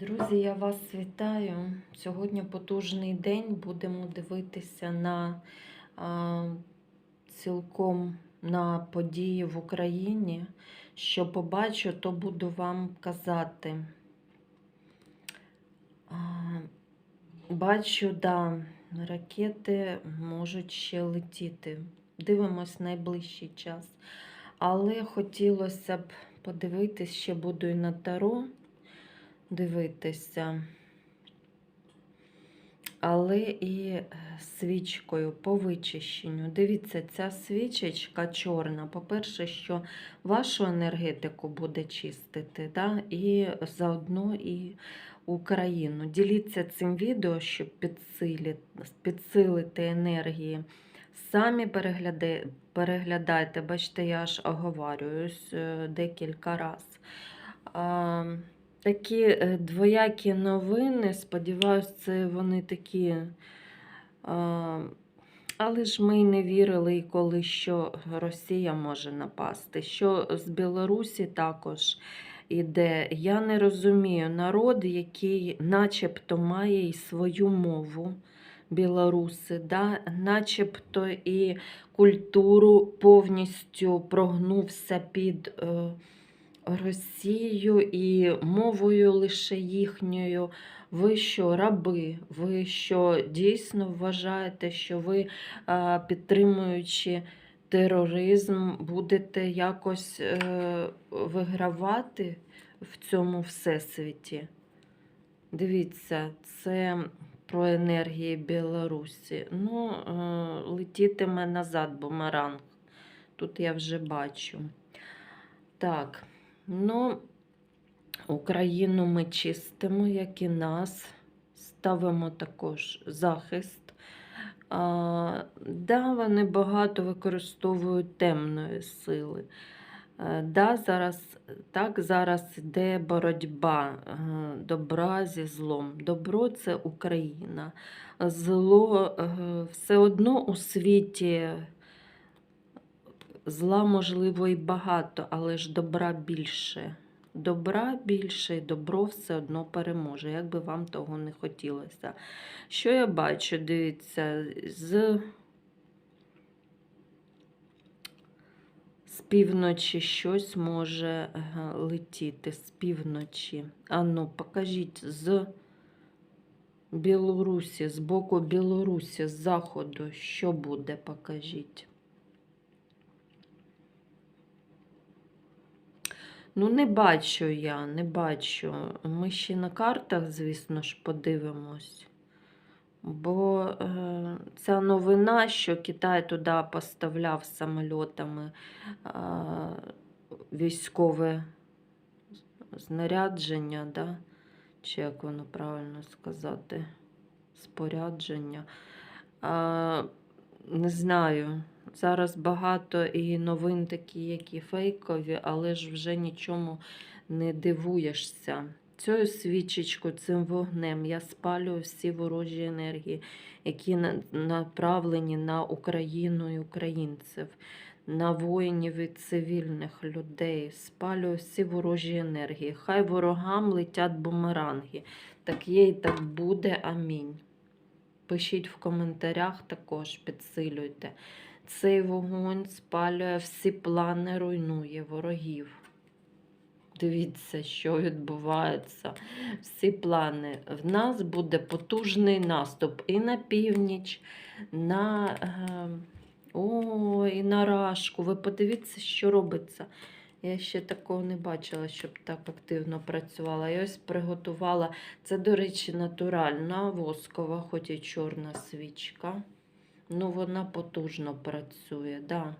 Друзі, я вас вітаю. Сьогодні потужний день. Будемо дивитися на а, цілком на події в Україні. Що побачу, то буду вам казати. А, бачу, да, ракети можуть ще летіти. Дивимось найближчий час. Але хотілося б подивитись, ще буду і на таро дивитися. Але і е, свічкою по вичищенню. Дивіться, ця свічечка чорна. По-перше, що вашу енергетику буде чистити, да? і заодно і Україну. Діліться цим відео, щоб підсилити, енергії. Самі переглядай, переглядайте, бачите, я аж оговорююсь е, декілька разів. Такі е, двоякі новини, сподіваюся, це вони такі. Але ж ми й не вірили, і коли що Росія може напасти. Що з Білорусі також іде. Я не розумію народ, який начебто має і свою мову. Білоруси, да? начебто і культуру повністю прогнувся під. Е, Росією і мовою лише їхньою. Ви що, раби? Ви що дійсно вважаєте, що ви, підтримуючи тероризм, будете якось е, вигравати в цьому всесвіті? Дивіться, це про енергії Білорусі. Ну, е, летітиме назад бумеранг. Тут я вже бачу. Так. Ну, Україну ми чистимо, як і нас. Ставимо також захист. А, да, вони багато використовують темної сили. А, да, зараз, Так, зараз йде боротьба а, добра зі злом. Добро це Україна. Зло а, все одно у світі. Зла, можливо, і багато, але ж добра більше. Добра більше і добро все одно переможе, як би вам того не хотілося. Що я бачу, дивіться, з з півночі щось може летіти, з півночі. Ану, покажіть з Білорусі, з боку Білорусі, з заходу, що буде, покажіть. Ну, не бачу я, не бачу. Ми ще на картах, звісно ж, подивимось. Бо е, ця новина, що Китай туди поставляв самольотами е, військове знарядження, да? чи як воно правильно сказати, спорядження. Е, не знаю. Зараз багато і новин такі, які фейкові, але ж вже нічому не дивуєшся. Цією свічечкою, цим вогнем я спалюю всі ворожі енергії, які направлені на Україну і українців, на воїнів і цивільних людей. Спалюю всі ворожі енергії. Хай ворогам летять бумеранги. Так є і так буде. Амінь. Пишіть в коментарях також, підсилюйте. Цей вогонь спалює всі плани, руйнує ворогів. Дивіться, що відбувається. Всі плани. В нас буде потужний наступ і на північ, на е, о, і на рашку. Ви подивіться, що робиться. Я ще такого не бачила, щоб так активно працювала. Я ось приготувала. Це, до речі, натуральна воскова, хоч і чорна свічка. Ну, вона потужно працює. Да.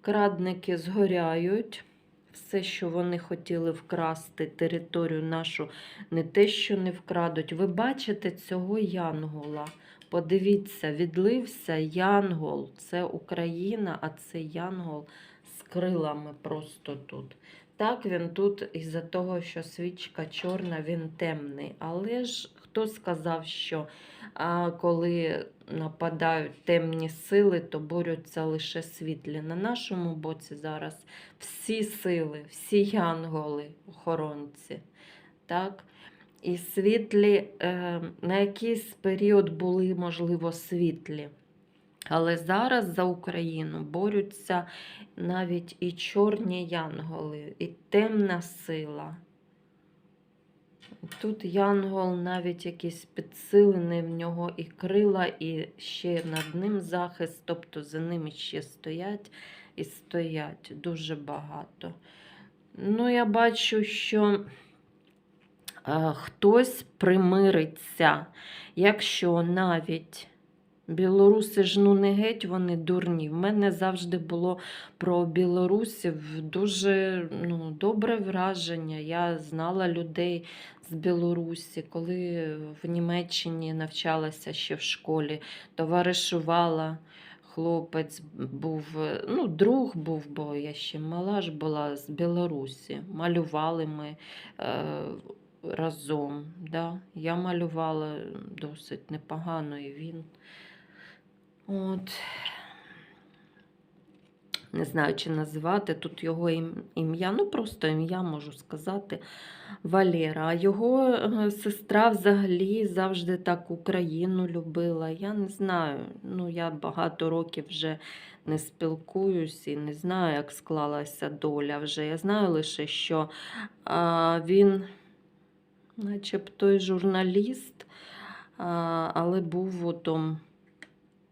Крадники згоряють. Все, що вони хотіли вкрасти, територію нашу, не те, що не вкрадуть. Ви бачите цього янгола. Подивіться, відлився янгол. Це Україна, а це янгол з крилами просто тут. Так, він тут, із-за того, що свічка чорна, він темний. Але ж хто сказав, що а, коли нападають темні сили, то борються лише світлі. На нашому боці зараз всі сили, всі янголи, охоронці. Так? І світлі е, на якийсь період були, можливо, світлі. Але зараз за Україну борються навіть і чорні янголи, і темна сила. Тут янгол навіть якийсь підсилений в нього і крила, і ще над ним захист, тобто за ним ще стоять і стоять дуже багато. Ну, я бачу, що е, хтось примириться, якщо навіть білоруси ж ну не геть, вони дурні. В мене завжди було про білорусів дуже ну, добре враження. Я знала людей з Білорусі, коли в Німеччині навчалася ще в школі, товаришувала. Хлопець був, ну, друг був, бо я ще мала ж була з Білорусі. Малювали ми е, разом. Да? Я малювала досить непогано, і він. От. Не знаю, чи називати тут його ім'я, ну просто ім'я можу сказати Валера. Його е, сестра взагалі завжди так Україну любила. Я не знаю. Ну, я багато років вже не спілкуюсь і не знаю, як склалася доля вже. Я знаю лише, що а, він, начебто, й журналіст, а, але в у тому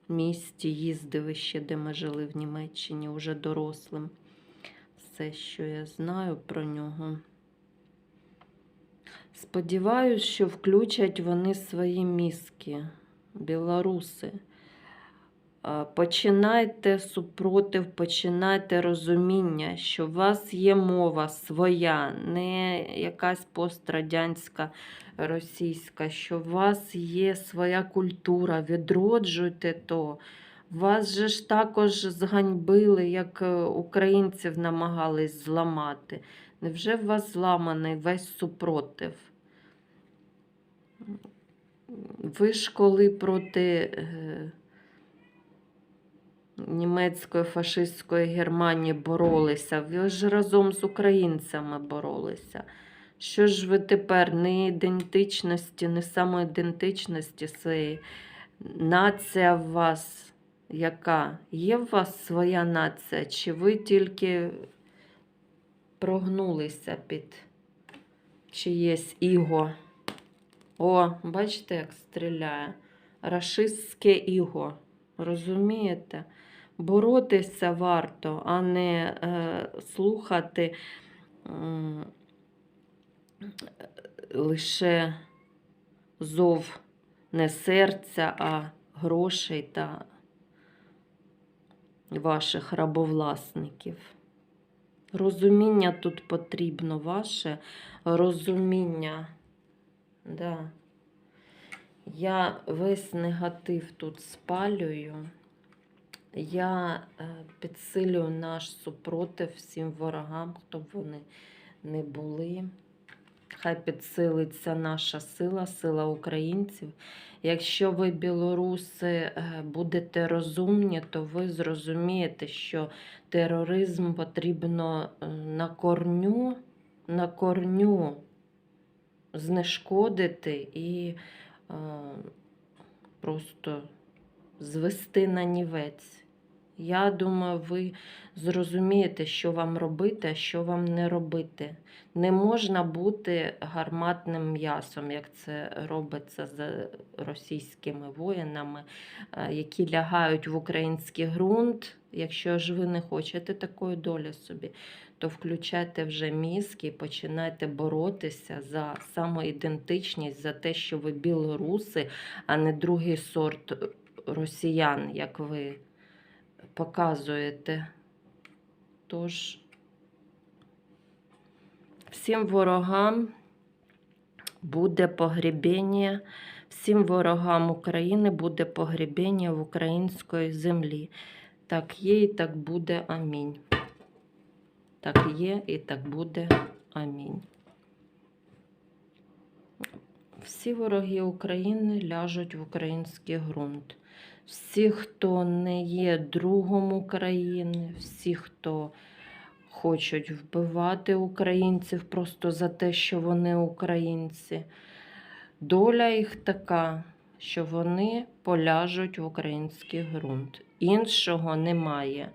місті, їздилище, ще, де ми жили в Німеччині, уже дорослим. Все, що я знаю про нього. Сподіваюсь, що включать вони свої мізки, білоруси. А, Починайте супротив, починайте розуміння, що у вас є мова своя, не якась пострадянська російська, що у вас є своя культура, відроджуйте то. Вас же ж також зганьбили, як е, українців намагались зламати. Невже в вас зламаний весь супротив? Ви ж коли проти е, німецької фашистської Германії боролися, ви ж разом з українцями боролися. Що ж ви тепер не ідентичності, не самоідентичності своєї? Нація в вас яка? Є в вас своя нація? Чи ви тільки прогнулися під чиєсь іго? О, бачите, як стріляє. Рашистське іго. Розумієте? Боротися варто, а не е, слухати. м, лише зов не серця, а грошей та ваших рабовласників. Розуміння тут потрібно, ваше розуміння. Да. Я весь негатив тут спалюю. Я е, підсилюю наш супротив всім ворогам, хто б вони не були. Хай підсилиться наша сила, сила українців. Якщо ви, білоруси, е, будете розумні, то ви зрозумієте, що тероризм потрібно е, на корню, на корню знешкодити і е, просто звести на нівець. Я думаю, ви зрозумієте, що вам робити, а що вам не робити. Не можна бути гарматним м'ясом, як це робиться з російськими воїнами, е, які лягають в український ґрунт. Якщо ж ви не хочете такої долі собі, то включайте вже мізки і починайте боротися за самоідентичність, за те, що ви білоруси, а не другий сорт росіян, як ви показуєте. Тож, всім ворогам буде погребення, всім ворогам України буде погребення в української землі. Так є і так буде. Амінь. Так є і так буде. Амінь. Всі вороги України ляжуть в український ґрунт. Всі, хто не є другом України, всі, хто хочуть вбивати українців просто за те, що вони українці, Доля їх така, що вони поляжуть в український ґрунт. Іншого немає.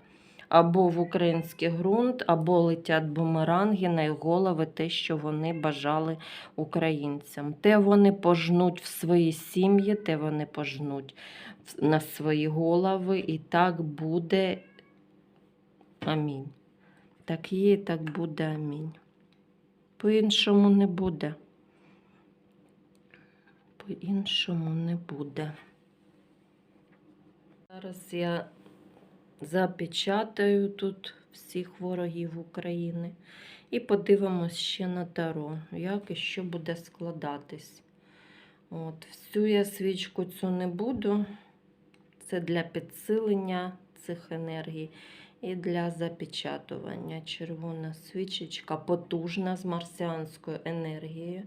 Або в український ґрунт, або летять бумеранги на їх голови, те, що вони бажали українцям. Те вони пожнуть в свої сім'ї, те вони пожнуть на свої голови, і так буде. Амінь. Так є, і так буде. Амінь. По-іншому не буде. По-іншому не буде. Зараз я запечатаю тут всіх ворогів України і подивимось ще на таро, як і що буде складатись. От, всю я свічку цю не буду. Це для підсилення цих енергій і для запечатування. Червона свічечка потужна з марсіанською енергією.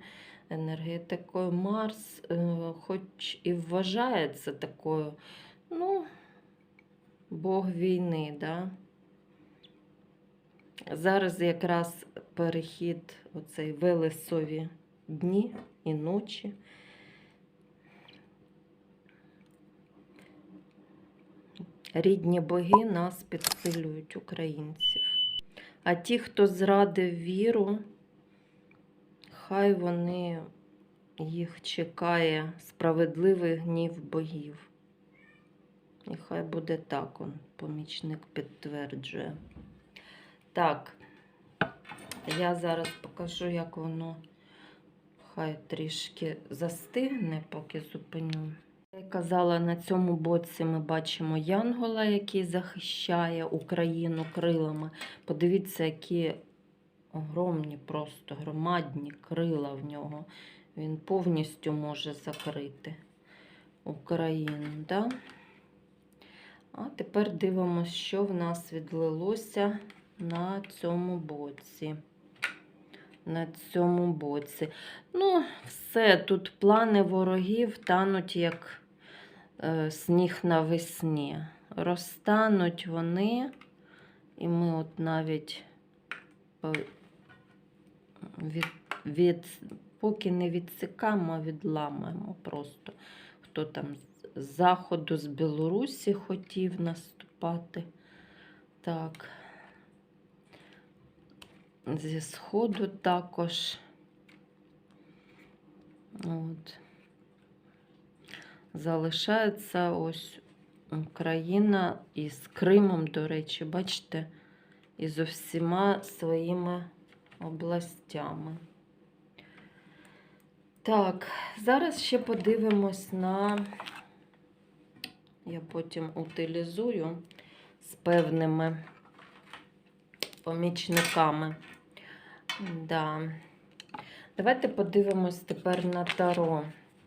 Енергетикою Марс, е, хоч і вважається такою, ну, Бог війни, да? Зараз якраз перехід оцей велесові дні і ночі. Рідні боги нас підсилюють, українців. А ті, хто зрадив віру, хай вони їх чекає справедливий гнів богів. І хай буде так, он, помічник підтверджує. Так, я зараз покажу, як воно хай трішки застигне, поки зупиню. Я казала, на цьому боці ми бачимо Янгола, який захищає Україну крилами. Подивіться, які огромні, просто громадні крила в нього. Він повністю може закрити Україну. Да? А тепер дивимося, що в нас відлилося на цьому боці. На цьому боці. Ну, все, тут плани ворогів тануть як е, сніг навесні. Розтануть вони, і ми от навіть е, від, від, поки не відсикаємо, а відламаємо просто. Хто там заходу, з Білорусі хотів наступати. Так. Зі сходу також. От. Залишається ось Україна із Кримом, до речі, бачите, і з усіма своїми областями. Так, зараз ще подивимось на, я потім утилізую з певними помічниками. Да. Давайте подивимось тепер на Таро.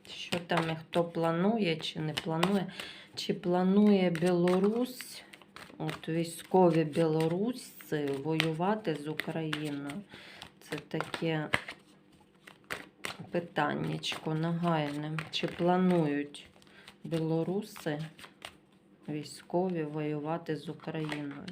Що там і хто планує чи не планує. Чи планує Білорусь, от військові білорусці воювати з Україною? Це таке питаннячко нагайне. Чи планують білоруси військові воювати з Україною?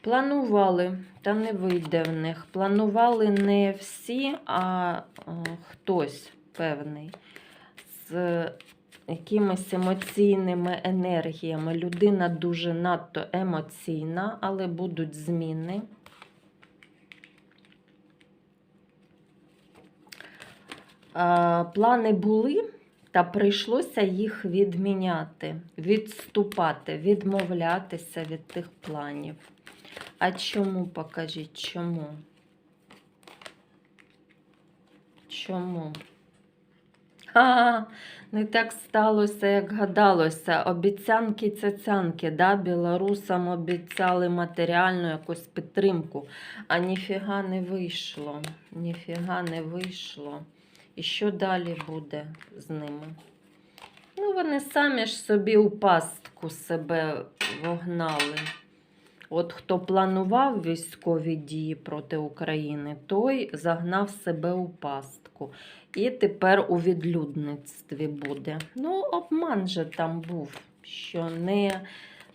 Планували, та не вийде в них. Планували не всі, а е, хтось певний з якимись емоційними енергіями. Людина дуже надто емоційна, але будуть зміни. Плани були, та прийшлося їх відміняти, відступати, відмовлятися від тих планів. А чому покажіть, чому? Чому? А, не так сталося, як гадалося. Обіцянки цяцянки, да? білорусам обіцяли матеріальну якусь підтримку, а ніфіга не вийшло. Ніфіга не вийшло. І що далі буде з ними? Ну, вони самі ж собі у пастку себе вогнали. От хто планував військові дії проти України, той загнав себе у пастку. І тепер у відлюдництві буде. Ну, обман же там був, що не,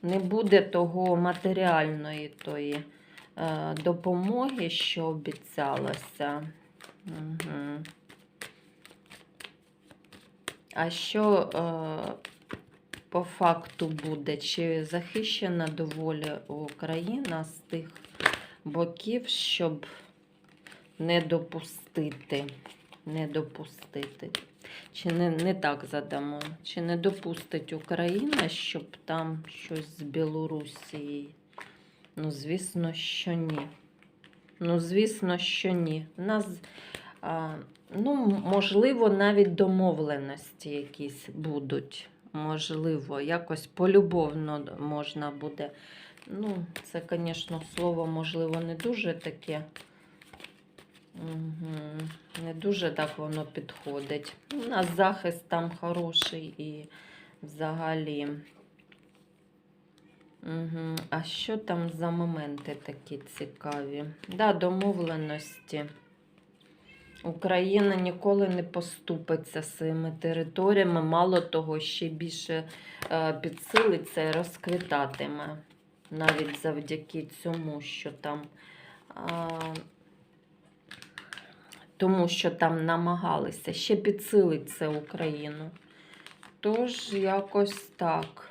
не буде того матеріальної тої е, допомоги, що обіцялося. Угу. А що е, по факту буде? Чи захищена доволі Україна з тих боків, щоб не допустити? Не допустити. Чи не, не так задамо? Чи не допустить Україна, щоб там щось з Білорусією? Ну, звісно, що ні. Ну, звісно, що ні. У нас, а, ну, можливо, навіть домовленості якісь будуть. Можливо, якось полюбовно можна буде. Ну, це, звісно, слово, можливо, не дуже таке. Угу. Не дуже так воно підходить. У нас захист там хороший і взагалі. Угу. А що там за моменти такі цікаві? Да, домовленості. Україна ніколи не поступиться своїми територіями, мало того, ще більше е, підсилиться і розквітатиме. Навіть завдяки цьому, що там. Тому що там намагалися ще підсилить це Україну. Тож, якось так.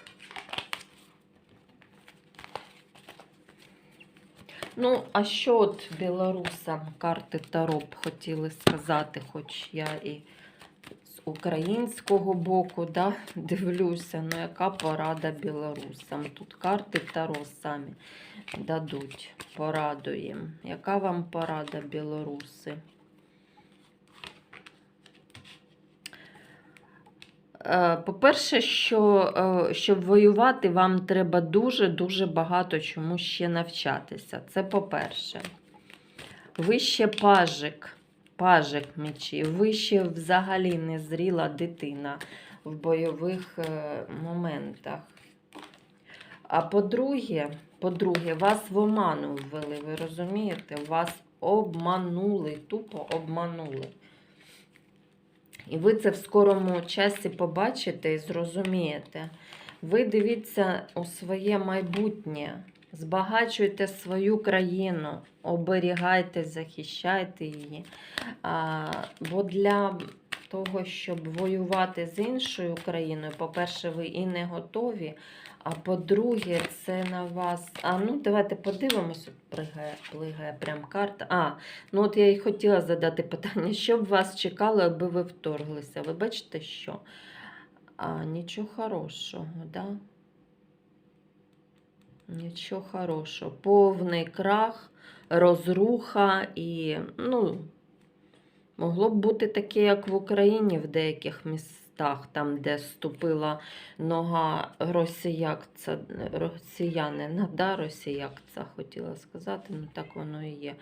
Ну, а що от білорусам карти Таро б хотіли сказати, хоч я і з українського боку да, дивлюся, ну яка порада білорусам? Тут карти Таро самі дадуть пораду їм. Яка вам порада, білоруси? По-перше, що е, щоб воювати, вам треба дуже-дуже багато чому ще навчатися. Це по-перше. Ви ще пажик, пажик мечів, ви ще взагалі не зріла дитина в бойових е, моментах. А по-друге, по-друге, вас в оману ввели, ви розумієте? Вас обманули, тупо обманули. І ви це в скорому часі побачите і зрозумієте. Ви дивіться у своє майбутнє, збагачуйте свою країну, оберігайте, захищайте її. А, бо для того, щоб воювати з іншою країною, по-перше, ви і не готові. А по-друге, це на вас. А ну давайте подивимося, плигає, плигає прям карта. А, ну от я і хотіла задати питання, що б вас чекало, аби ви вторглися? Ви бачите, що? А, нічого хорошого, да? Нічого хорошого. Повний крах, розруха і, ну, могло б бути таке, як в Україні в деяких містах, там, де ступила нога росіякця, росіянина, да, росіякця, хотіла сказати, ну так воно і є.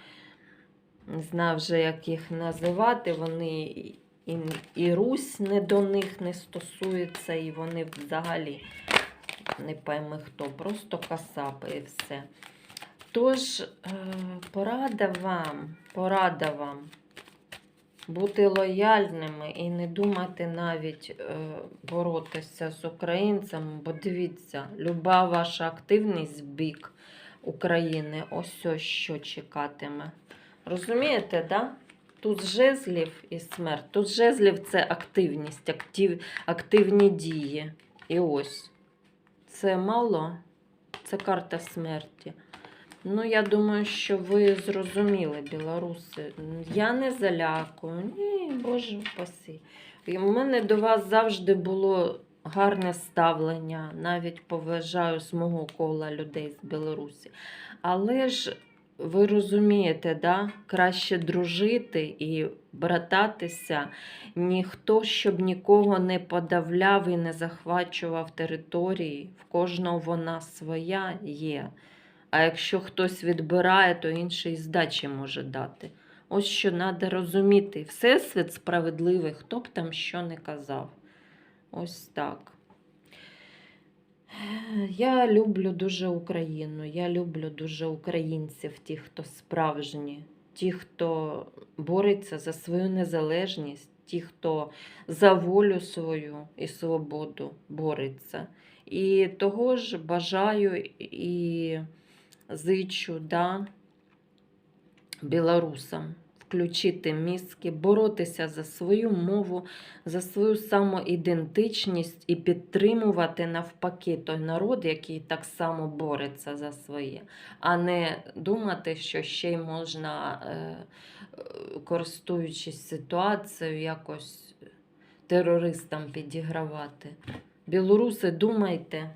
Не знаю вже, як їх називати, вони і, і Русь не до них не стосується, і вони взагалі не пойми хто, просто касапи і все. Тож, е, порада вам, порада вам бути лояльними і не думати навіть е, боротися з українцями, бо дивіться, люба ваша активність в бік України, ось ось що чекатиме. Розумієте, да? Тут жезлів і смерть. Тут жезлів це активність, актив, активні дії. І ось. Це мало, це карта смерті. Ну, я думаю, що ви зрозуміли, білоруси. Я не залякую. Ні, Боже упаси. І в мене до вас завжди було гарне ставлення, навіть поважаю з мого кола людей з Білорусі. Але ж ви розумієте, да? краще дружити і брататися, ніхто щоб нікого не подавляв і не захвачував території. В кожного вона своя є. А якщо хтось відбирає, то інший здачі може дати. Ось що треба розуміти. Всесвіт справедливий, хто б там що не казав. Ось так. Я люблю дуже Україну, я люблю дуже українців, ті, хто справжні, ті, хто бореться за свою незалежність, ті, хто за волю свою і свободу бореться. І того ж бажаю і зичу да, білорусам включити мізки, боротися за свою мову, за свою самоідентичність і підтримувати навпаки той народ, який так само бореться за своє, а не думати, що ще й можна, е, користуючись ситуацією, якось терористам підігравати. Білоруси, думайте,